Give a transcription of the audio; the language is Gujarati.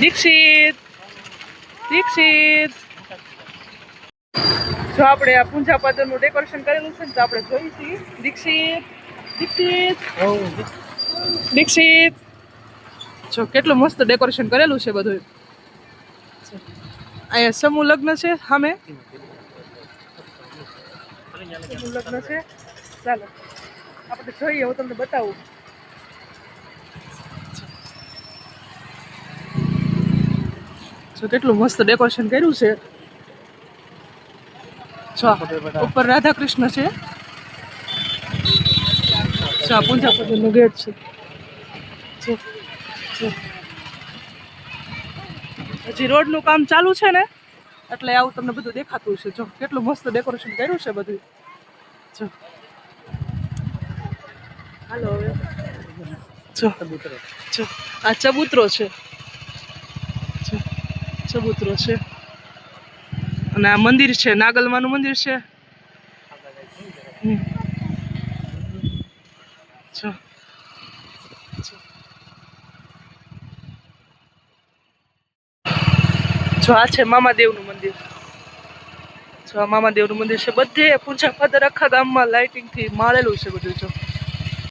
દીક્ષિત દીક્ષિત. જો આપણે આ પૂંજા પાદરનું ડેકોરેશન કરેલું છે ને તો આપણે જોઈ છીએ. દીક્ષિત દીક્ષિત. દીક્ષિત. જો કેટલું મસ્ત ડેકોરેશન કરેલું છે બધું. અહીંયા સમૂહ લગ્ન છે સામે. સમૂહ લગ્ન છે? ચાલો. આપણે જોઈએ હું તમને બતાવું. જો કેટલું મસ્ત ડેકોરેશન કર્યું છે. ઉપર રાધા કૃષ્ણ છે પૂંજા પદરનો ગેટ છે. હજી રોડનું કામ ચાલુ છે ને? એટલે આવું તમને બધું દેખાતું છે જો, કેટલું મસ્ત ડેકોરેશન કર્યું છે બધું. જો. હાલો હવે. જો જો. આ ચબૂતરો છે. ચબૂતરો છે. અને આ મંદિર છે, નાગલમાનું મંદિર છે. જો જો. આ છે મામાદેવનું જો આ મામાદેવનું મંદિર છે. બધે પૂજા પાદર આખા ગામમાં લાઇટિંગથી માળેલું છે બધું જો.